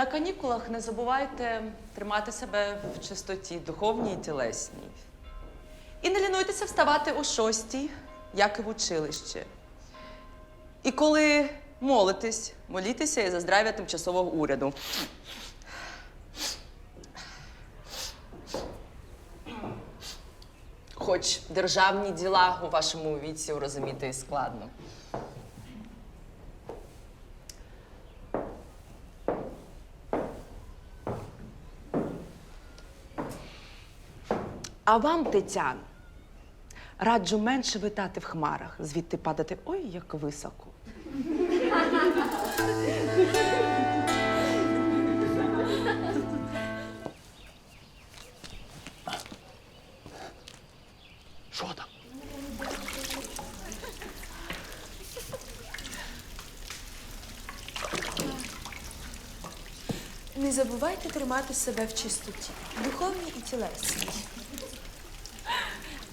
На канікулах не забувайте тримати себе в чистоті духовній і тілесній. І не лінуйтеся вставати о шостій, як і в училищі. І коли молитесь, молітеся і за здрав'я тимчасового уряду. Хоч державні діла у вашому віці розуміти складно. А вам, Тетян, раджу менше витати в хмарах, звідти падати ой як високо. Що там? Не забувайте тримати себе в чистоті, духовній і тілесній.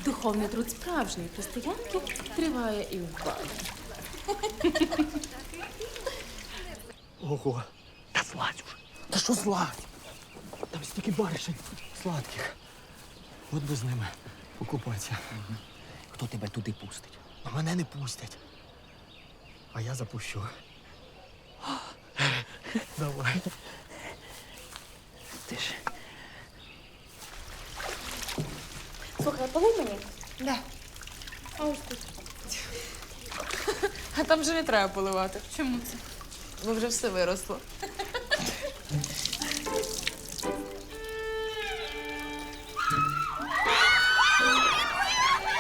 Духовний труд справжньої християнки триває і в бані. Ого. Та злазь уже. Та що злазь? Там стільки баришень сладких. От би з ними покупатися. Хто тебе туди пустить? А мене не пустять. А я запущу. Давай. Ти ж Слухай, полий мені. Де? А ось тут. А там вже не треба поливати. Чому це? Бо вже все виросло.